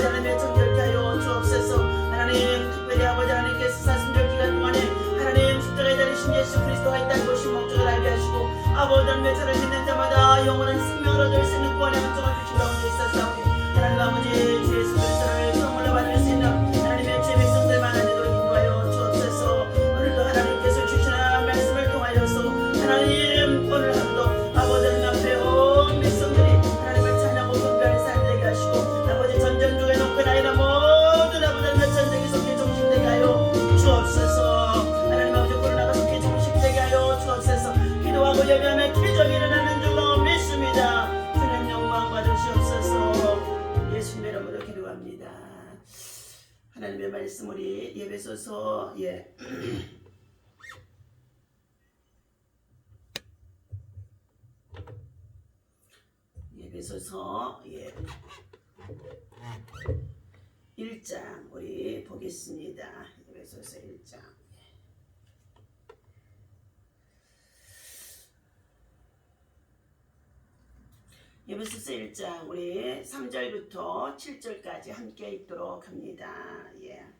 아버지 하나님의 정결케 하여 주옵소서. 하나님 특별히 아버지 하나님께서 사순절 기간 동안에 하나님 십자가에 달리신 예수 그리스도가 있다는 것이 목적을 알게 하시고 아버지 하나님의 저를 믿는 자마다 영원한 생명을 얻을 수 있는 구원의 한정을 주신 가운데 있었사오니 하나님 아버지 주 예수 그리스도를 예배소서 예 예배소서 예 1장 우리 보겠습니다. 예배소서 1장 예배소서 1장 우리 3절부터 7절까지 함께 읽도록 합니다. 예.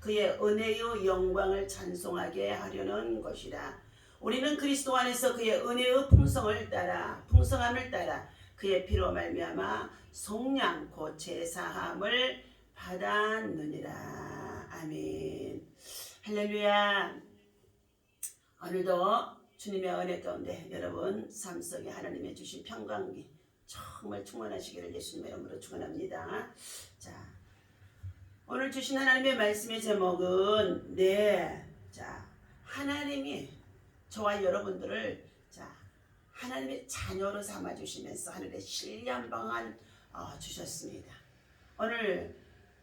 그의 은혜의 영광을 찬송하게 하려는 것이라. 우리는 그리스도 안에서 그의 은혜의 풍성을 따라 풍성함을 따라 그의 피로 말미암아 속량 곧 제사함을 받았느니라. 아멘. 할렐루야. 오늘도 주님의 은혜 가운데 여러분 삶 속에 하나님의 주신 평강기 정말 충만하시기를 예수님의 이름으로 축원합니다. 자 오늘 주신 하나님의 말씀의 제목은 네, 자 하나님이 저와 여러분들을 자 하나님의 자녀로 삼아 주시면서 하늘의 신뢰한 방안 어, 주셨습니다. 오늘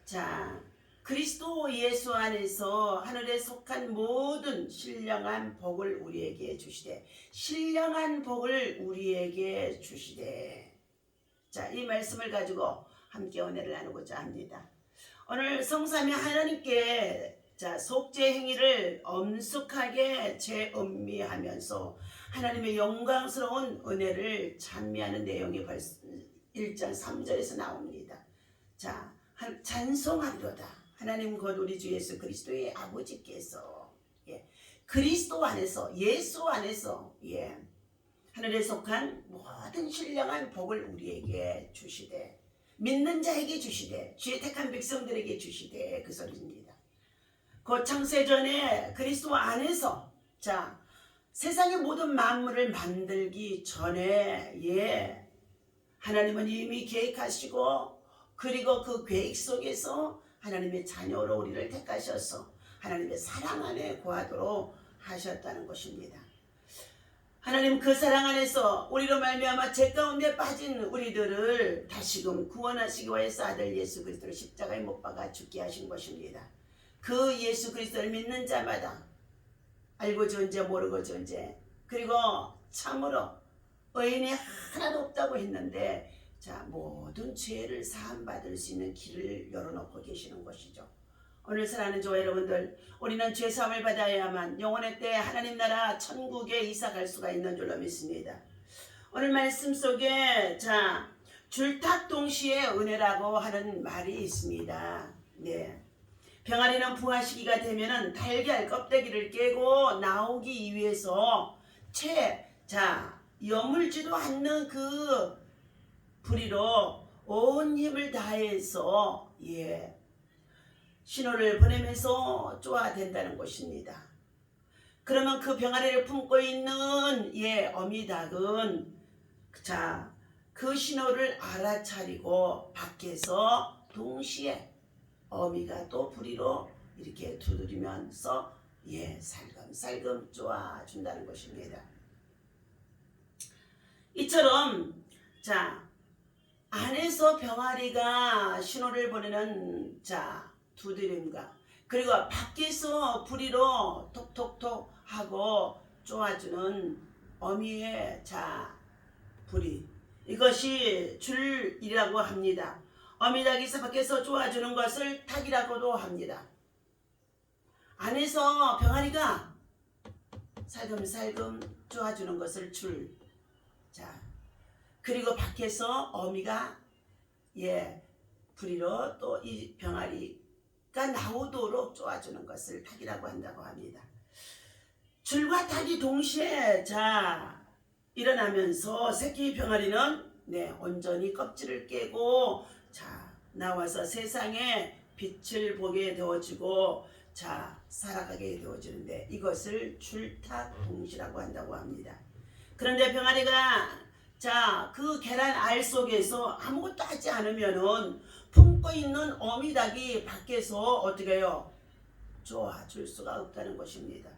자 그리스도 예수 안에서 하늘에 속한 모든 신령한 복을 우리에게 주시되 신령한 복을 우리에게 주시되 자 이 말씀을 가지고 함께 은혜를 나누고자 합니다. 오늘 성삼위 하나님께 자 속죄 행위를 엄숙하게 재음미하면서 하나님의 영광스러운 은혜를 찬미하는 내용이 벌써 1장 3절에서 나옵니다. 자 한- 찬송하리로다. 하나님 곧 우리 주 예수 그리스도의 아버지께서 예, 그리스도 안에서 예수 안에서 예, 하늘에 속한 모든 신령한 복을 우리에게 주시되 믿는 자에게 주시되 주의 택한 백성들에게 주시되 그 소리입니다. 곧 창세 전에 그리스도 안에서 자 세상의 모든 만물을 만들기 전에 예 하나님은 이미 계획하시고 그리고 그 계획 속에서 하나님의 자녀로 우리를 택하셔서 하나님의 사랑 안에 구하도록 하셨다는 것입니다. 하나님 그 사랑 안에서 우리로 말미암아 죄 가운데 빠진 우리들을 다시금 구원하시기 위해서 아들 예수 그리스도를 십자가에 못 박아 죽게 하신 것입니다. 그 예수 그리스도를 믿는 자마다 알고 존재 모르고 존재 그리고 참으로 의인이 하나도 없다고 했는데 자 모든 죄를 사함 받을 수 있는 길을 열어놓고 계시는 것이죠. 오늘 사랑하는 저 여러분들 우리는 죄 사함을 받아야만 영원의 때 하나님 나라 천국에 이사 갈 수가 있는 줄로 믿습니다. 오늘 말씀 속에 자 줄탁 동시에 은혜라고 하는 말이 있습니다. 네. 병아리는 부화 시기가 되면은 달걀 껍데기를 깨고 나오기 위해서 채 자 여물지도 않는 그 부리로 온 힘을 다해서 예 신호를 보내면서 쪼아댄다는 것입니다. 그러면 그 병아리를 품고 있는 예 어미닭은 자 그 신호를 알아차리고 밖에서 동시에 어미가 또 부리로 이렇게 두드리면서 예 살금살금 쪼아준다는 것입니다. 이처럼 자 안에서 병아리가 신호를 보내는 자 두드림과 그리고 밖에서 부리로 톡톡톡 하고 쪼아주는 어미의 자 부리 이것이 줄이라고 합니다. 어미닭이 밖에서 쪼아주는 것을 탁이라고도 합니다. 안에서 병아리가 살금살금 쪼아주는 것을 줄. 자, 그리고 밖에서 어미가 예 부리로 또 이 병아리가 나오도록 쪼아주는 것을 탁이라고 한다고 합니다. 줄과 탁이 동시에 자 일어나면서 새끼 병아리는 네 온전히 껍질을 깨고 자 나와서 세상에 빛을 보게 되어지고 자 살아가게 되어지는데 이것을 줄탁 동시라고 한다고 합니다. 그런데 병아리가 자 그 계란 알 속에서 아무것도 하지 않으면은 품고 있는 어미닭이 밖에서 어떻게 해요? 좋아줄 수가 없다는 것입니다.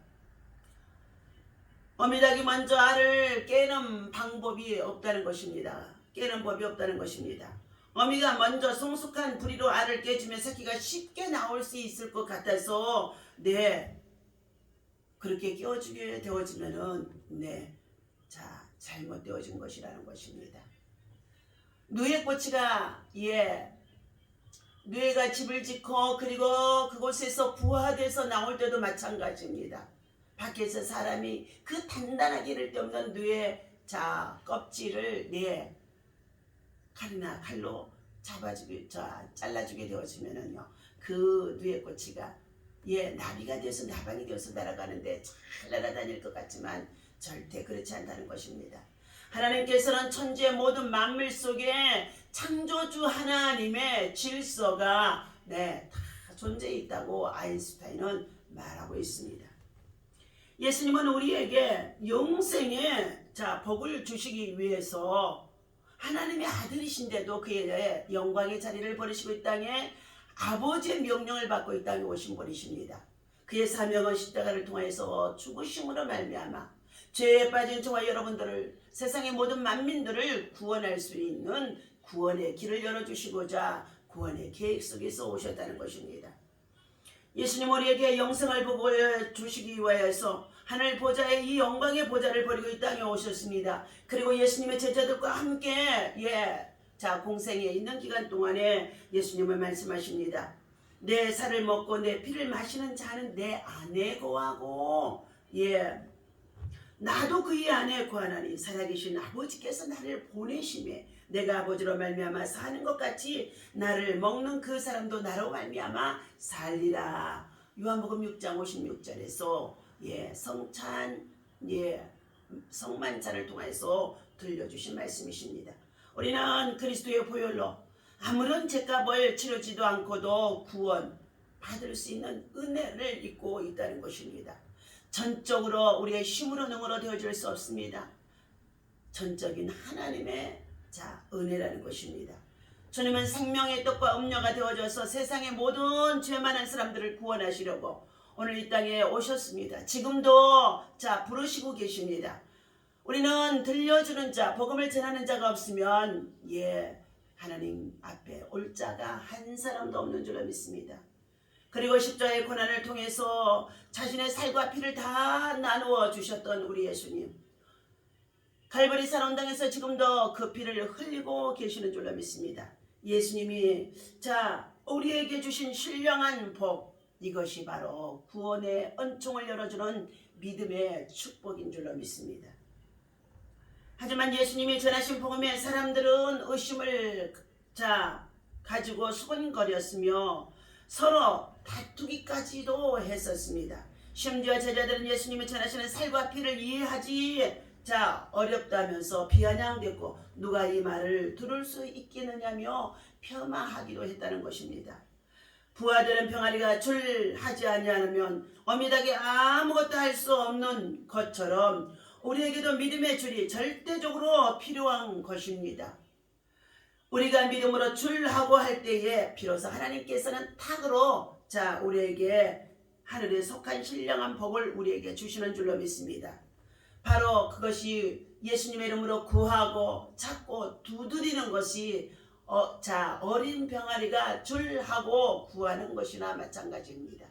어미닭이 먼저 알을 깨는 방법이 없다는 것입니다. 깨는 법이 없다는 것입니다. 어미가 먼저 성숙한 부리로 알을 깨주면 새끼가 쉽게 나올 수 있을 것 같아서 네 그렇게 깨워주게 되어지면은 네자 잘못되어진 것이라는 것입니다. 누에꼬치가 예 누에가 집을 짓고 그리고 그곳에서 부화돼서 나올 때도 마찬가지입니다. 밖에서 사람이 그 단단하게 이를 데 없는 뇌의 자 껍질을 내 칼이나 칼로 잡아주게 자 잘라주게 되어지면은요 그 뇌의 꼬치가 예 나비가 되어서 나방이 되어서 날아가는데 잘 날아다닐 것 같지만 절대 그렇지 않다는 것입니다. 하나님께서는 천지의 모든 만물 속에 창조주 하나님의 질서가 네, 다 존재해 있다고 아인슈타인은 말하고 있습니다. 예수님은 우리에게 영생의 자 복을 주시기 위해서 하나님의 아들이신데도 그의 영광의 자리를 버리시고 이 땅에 아버지의 명령을 받고 이 땅에 오신 분이십니다. 그의 사명은 십자가를 통해서 죽으심으로 말미암아 죄에 빠진 저와 여러분들을 세상의 모든 만민들을 구원할 수 있는 구원의 길을 열어주시고자 구원의 계획 속에서 오셨다는 것입니다. 예수님 우리에게 영생을 복을 주시기 위해서 하늘 보좌의 이 영광의 보좌를 버리고 이 땅에 오셨습니다. 그리고 예수님의 제자들과 함께 예, 자 공생에 있는 기간 동안에 예수님은 말씀하십니다. 내 살을 먹고 내 피를 마시는 자는 내 안에 거하고 예 나도 그의 안에 거하나니 살아계신 아버지께서 나를 보내심에 내가 아버지로 말미암아 사는 것 같이 나를 먹는 그 사람도 나로 말미암아 살리라. 요한복음 6장 56절에서 예 성찬 예 성만찬을 통해서 들려주신 말씀이십니다. 우리는 그리스도의 보혈로 아무런 죄값을 치르지도 않고도 구원 받을 수 있는 은혜를 입고 있다는 것입니다. 전적으로 우리의 힘으로 능으로 되어질 수 없습니다. 전적인 하나님의 자 은혜라는 것입니다. 주님은 생명의 떡과 음료가 되어져서 세상의 모든 죄 많은 사람들을 구원하시려고 오늘 이 땅에 오셨습니다. 지금도 자 부르시고 계십니다. 우리는 들려주는 자, 복음을 전하는 자가 없으면 예 하나님 앞에 올 자가 한 사람도 없는 줄로 믿습니다. 그리고 십자의 고난을 통해서 자신의 살과 피를 다 나누어 주셨던 우리 예수님. 갈보리 산원당에서 지금도 그 피를 흘리고 계시는 줄로 믿습니다. 예수님이 자 우리에게 주신 신령한 복 이것이 바로 구원의恩총을 열어주는 믿음의 축복인 줄로 믿습니다. 하지만 예수님이 전하신 복음에 사람들은 의심을 자 가지고 수근거렸으며 서로 다투기까지도 했었습니다. 심지어 제자들은 예수님이 전하시는 살과 피를 이해하지 자 어렵다면서 비아냥댔고 누가 이 말을 들을 수 있겠느냐며 폄하하기도 했다는 것입니다. 부하되는 병아리가 줄하지 아니하면 어미닭이 아무것도 할 수 없는 것처럼 우리에게도 믿음의 줄이 절대적으로 필요한 것입니다. 우리가 믿음으로 줄하고 할 때에 비로소 하나님께서는 탁으로 자 우리에게 하늘에 속한 신령한 복을 우리에게 주시는 줄로 믿습니다. 바로 그것이 예수님의 이름으로 구하고 찾고 두드리는 것이 어, 자 어린 병아리가 줄하고 구하는 것이나 마찬가지입니다.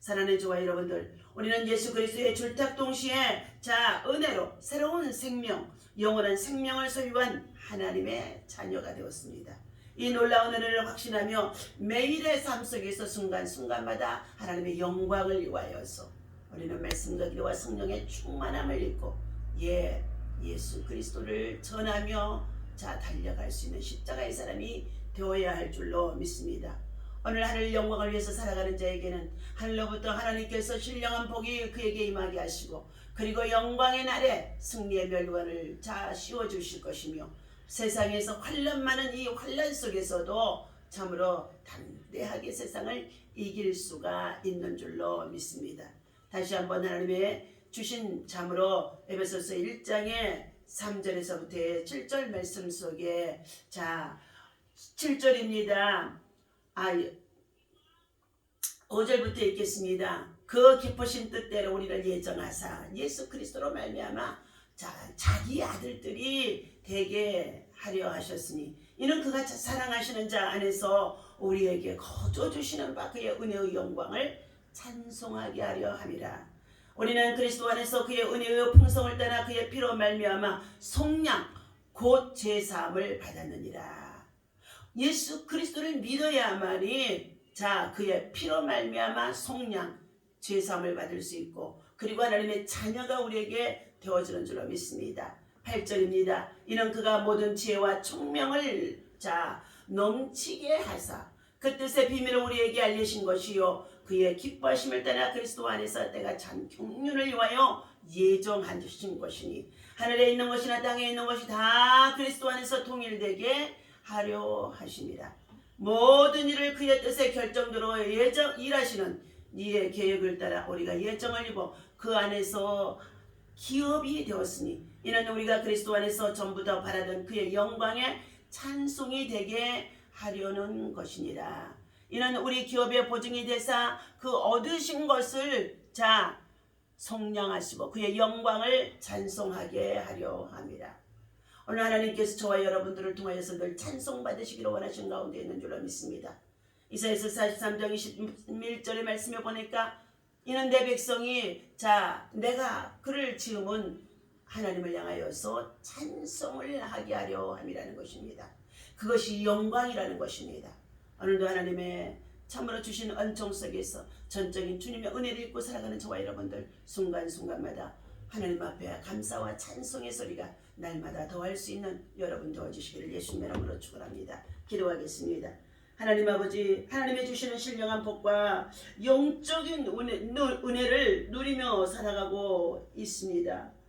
사랑하는 저와 여러분들, 우리는 예수 그리스도의 줄탁 동시에 자 은혜로 새로운 생명, 영원한 생명을 소유한 하나님의 자녀가 되었습니다. 이 놀라운 은혜를 확신하며 매일의 삶 속에서 순간순간마다 하나님의 영광을 위하여서 우리는 말씀과 기도와 성령의 충만함을 입고 예 예수 그리스도를 전하며 자 달려갈 수 있는 십자가의 사람이 되어야 할 줄로 믿습니다. 오늘 하늘 영광을 위해서 살아가는 자에게는 하늘로부터 하나님께서 신령한 복이 그에게 임하게 하시고 그리고 영광의 날에 승리의 멸관을 자 씌워 주실 것이며 세상에서 환란 많은 이 환란 속에서도 참으로 담대하게 세상을 이길 수가 있는 줄로 믿습니다. 다시 한번 하나님의 주신 참으로 에베소서 1장의 3절에서부터의 7절 말씀 속에 자 7절입니다. 아 5절부터 읽겠습니다. 그 기쁘신 뜻대로 우리를 예정하사 예수 그리스도로 말미암아 자 자기 아들들이 되게 하려 하셨으니 이는 그가 사랑하시는 자 안에서 우리에게 거저 주시는 바 그의 은혜의 영광을 찬송하게 하려 함이라. 우리는 그리스도 안에서 그의 은혜의 풍성을 따라 그의 피로 말미암아 속량 곧 제사함을 받았느니라. 예수 그리스도를 믿어야만이 자 그의 피로 말미암아 속량 죄사함을 받을 수 있고 그리고 하나님의 자녀가 우리에게 되어지는 줄로 믿습니다. 8절입니다. 이는 그가 모든 지혜와 총명을 자 넘치게 하사 그 뜻의 비밀을 우리에게 알리신 것이요 그의 기뻐하심을 따라 그리스도 안에서 때가 참 경륜을 위하여 예정하신 것이니 하늘에 있는 것이나 땅에 있는 것이 다 그리스도 안에서 통일되게 하려 하십니다. 모든 일을 그의 뜻의 결정대로 예정 일하시는 이의 계획을 따라 우리가 예정을 입어 그 안에서 기업이 되었으니 이는 우리가 그리스도 안에서 전부 다 바라던 그의 영광의 찬송이 되게 하려는 것이니라. 이는 우리 기업의 보증이 되사 그 얻으신 것을 자 성량하시고 그의 영광을 찬송하게 하려 함이라. 오늘 하나님께서 저와 여러분들을 통하여서 늘 찬송받으시기를 원하시는 가운데 있는 줄로 믿습니다. 이사야서 43장 21절의 말씀에 보니까 이는 내 백성이 자 내가 그를 지음은 하나님을 향하여서 찬송을 하게 하려 함이라는 것입니다. 그것이 영광이라는 것입니다. 오늘도 하나님의 참으로 주신 은총 속에서 전적인 주님의 은혜를 입고 살아가는 저와 여러분들 순간순간마다 하나님 앞에 감사와 찬송의 소리가 날마다 더할 수 있는 여러분 되어주시기를 예수님의 이름으로 축원합니다. 기도하겠습니다. 하나님 아버지 하나님의 주시는 신령한 복과 영적인 은혜, 은혜를 누리며 살아가고 있습니다.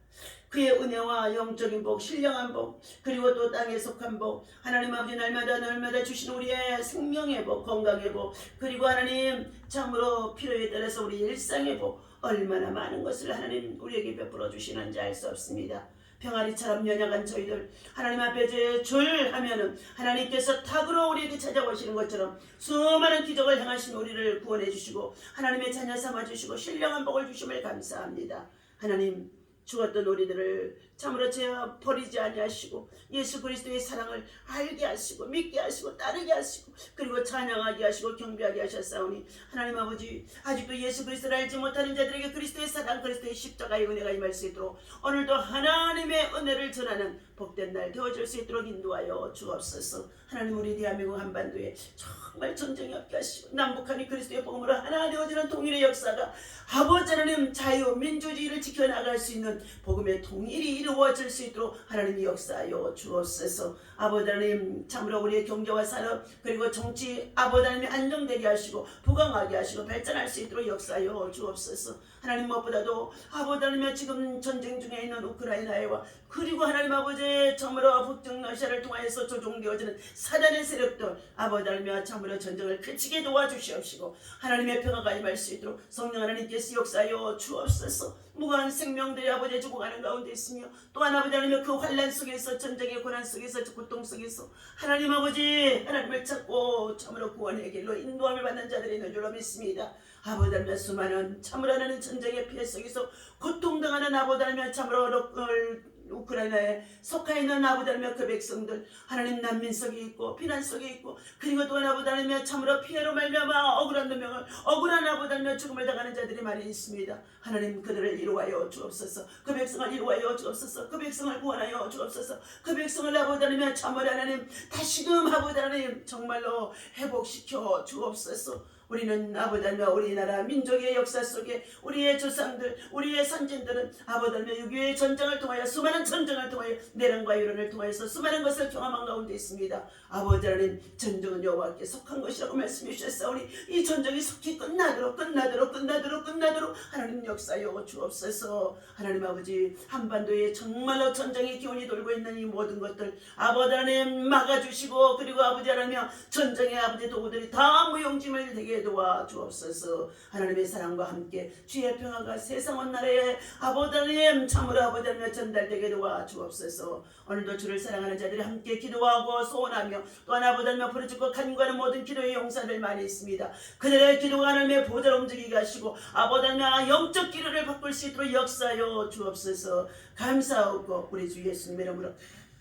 그의 은혜와 영적인 복, 신령한 복, 그리고 또 땅에 속한 복, 하나님 아버지 날마다 날마다 주시는 우리의 생명의 복, 건강의 복, 그리고 하나님 참으로 필요에 따라서 우리 일상의 복, 얼마나 많은 것을 하나님 우리에게 베풀어 주시는지 알 수 없습니다. 병아리처럼 연약한 저희들 하나님 앞에 절하면은 하나님께서 탁으로 우리에게 찾아오시는 것처럼 수많은 기적을 행하신 우리를 구원해 주시고 하나님의 자녀 삼아 주시고 신령한 복을 주심을 감사합니다. 하나님 죽었던 우리들을 참으로 제어 버리지 아니하시고 예수 그리스도의 사랑을 알게 하시고 믿게 하시고 따르게 하시고 그리고 찬양하게 하시고 경배하게 하셨사오니 하나님 아버지 아직도 예수 그리스도를 알지 못하는 자들에게 그리스도의 사랑 그리스도의 십자가의 은혜가 임할 수 있도록 오늘도 하나님의 은혜를 전하는 복된 날 되어질 수 있도록 인도하여 주옵소서. 하나님 우리 대한민국 한반도에 정말 전쟁이 없게 하시고 남북한이 그리스도의 복음으로 하나 되어지는 통일의 역사가 아버지 하나님 자유 민주주의를 지켜나갈 수 있는 복음의 통일이 이루 이루어질 수 있도록 하나님 역사하여 주옵소서. 아버지 하나님 참으로 우리의 경제와 산업 그리고 정치 아버지 하나님 안정되게 하시고 부강하게 하시고 발전할 수 있도록 역사하여 주옵소서 하나님 무엇보다도 아버지 하나님 지금 전쟁 중에 있는 우크라이나와 그리고 하나님 아버지 참으로 북경 러시아를 통하여서 조종되어지는 사단의 세력들 아버지 하나님 참으로 전쟁을 그치게 도와주시옵시고 하나님의 평화가 임할 수 있도록 성령 하나님께서 역사하여 주옵소서. 무고한 생명들이 아버지 죽어가는 가운데 있으며 또한 아버지 하나님 그 환란 속에서 전쟁의 고난 속에서 고통 속에서 하나님 아버지 하나님을 찾고 참으로 구원의 길로 인도함을 받는 자들이 있는 줄로 믿습니다 하나님 수많은 하나님 전쟁의 피해 속에서 고통당하는 하나님 참으로 럭을 우크라이나에 속하 있는 하나님 그 백성들 하나님 난민 속에 있고 피난 속에 있고 그리고 또한 하나님 참으로 피해로 말미암아 억울한 누명을 억울한 하나님 죽음을 당하는 자들이 많이 있습니다. 하나님 그들을 이루하여 주옵소서. 그 백성을 이루하여 주옵소서. 그 백성을 구원하여 주옵소서. 그 백성을 하나님 참으로 하나님 다시금 하나님 정말로 회복시켜 주옵소서 우리는 아버지 하나님 우리나라 민족의 역사 속에 우리의 조상들 우리의 선진들은 하나님 6.25의 전쟁을 통하여 수많은 전쟁을 통하여 내란과 유란을 통하여서 수많은 것을 경험한 가운데 있습니다. 아버지 하나님 전쟁은 여호와께 속한 것이라고 말씀해 주셨사오니 이 전쟁이 속히 끝나도록 끝나도록 끝나도록 끝나도록 하나님 역사여 주옵소서. 하나님 아버지 한반도에 정말로 전쟁의 기운이 돌고 있는 이 모든 것들 아버지 하나님 막아주시고 그리고 아버지 하나님 전쟁의 아버지 도구들이 다 무용지물 되게 도와 주옵소서. 하나님의 사랑과 함께 주의 평화가 세상 온 나라에 아버지 하나님 참으로 아버지 하나님 전달되게 도와 주옵소서. 오늘도 주를 사랑하는 자들이 함께 기도하고 소원하며 또한 아버지 하나님 부르짖고 간구하는 모든 기도의 용사들 많이 있습니다. 그들의 기도가 하나님의 보좌를 움직이게 하시고 아버지 하나님 영적 기도를 바꿀 수 있도록 역사하여 주옵소서. 감사하고 우리 주 예수님 이름으로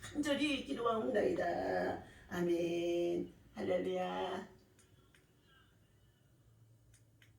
간절히 기도하옵나이다. 아멘. 할렐루야